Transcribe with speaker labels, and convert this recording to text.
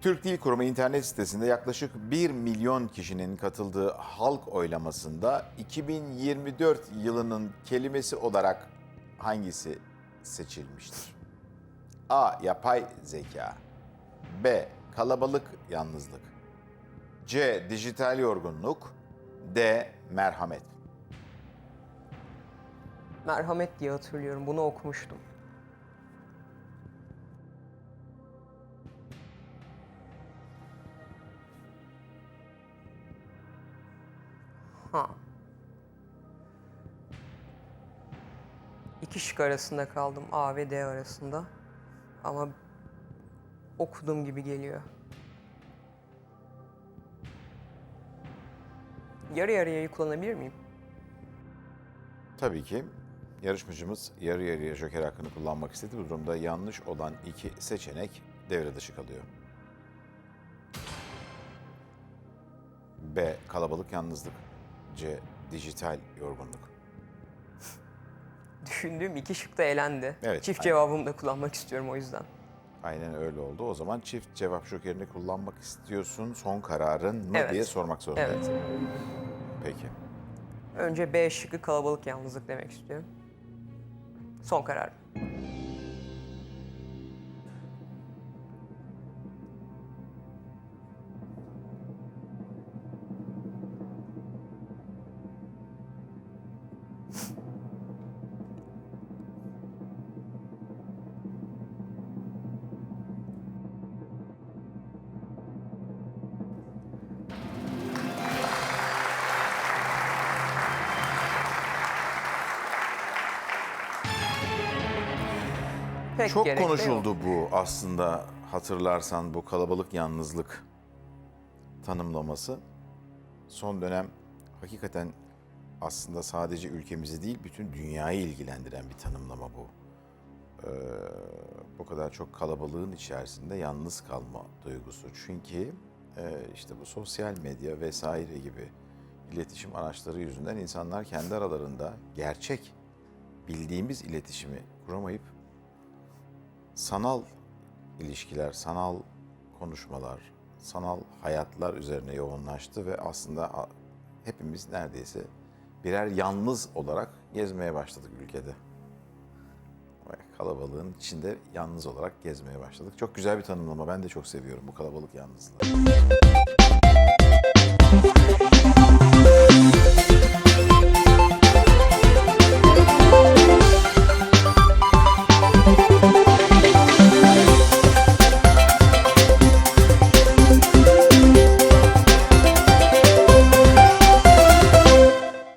Speaker 1: Türk Dil Kurumu internet sitesinde yaklaşık 1 milyon kişinin katıldığı halk oylamasında 2024 yılının kelimesi olarak hangisi seçilmiştir? A. Yapay zeka B. Kalabalık yalnızlık C. Dijital yorgunluk D. Merhamet
Speaker 2: Merhamet diye hatırlıyorum. Bunu okumuştum. Ha. İki şık arasında kaldım. A ve D arasında. Ama okuduğum gibi geliyor. Yarı yarıyayı kullanabilir miyim?
Speaker 1: Tabii ki yarışmacımız yarı yarıya joker hakkını kullanmak istedi. Bu durumda yanlış olan iki seçenek devre dışı kalıyor. B. Kalabalık yalnızlık. C. Dijital yorgunluk.
Speaker 2: Düşündüğüm iki şık da elendi.
Speaker 1: Evet,
Speaker 2: Çift
Speaker 1: aynen.
Speaker 2: cevabımı da kullanmak istiyorum o yüzden.
Speaker 1: Aynen öyle oldu. O zaman çift cevap jokerini kullanmak istiyorsun. Son kararın mı
Speaker 2: Evet.
Speaker 1: diye sormak zorundayım.
Speaker 2: Evet.
Speaker 1: Peki.
Speaker 2: Önce B şıkkı kalabalık yalnızlık demek istiyorum. Son karar. Pek
Speaker 1: Çok
Speaker 2: de yok.
Speaker 1: konuşuldu bu aslında hatırlarsan bu kalabalık yalnızlık tanımlaması. Son dönem hakikaten aslında sadece ülkemizi değil bütün dünyayı ilgilendiren bir tanımlama bu. Ee, bu kadar çok kalabalığın içerisinde yalnız kalma duygusu. Çünkü e, işte bu sosyal medya vesaire gibi iletişim araçları yüzünden insanlar kendi aralarında gerçek bildiğimiz iletişimi kuramayıp sanal ilişkiler, sanal konuşmalar, sanal hayatlar üzerine yoğunlaştı ve aslında hepimiz neredeyse birer yalnız olarak gezmeye başladık ülkede. Kalabalığın içinde yalnız olarak gezmeye başladık. Çok güzel bir tanımlama. Ben de çok seviyorum bu kalabalık yalnızlığı.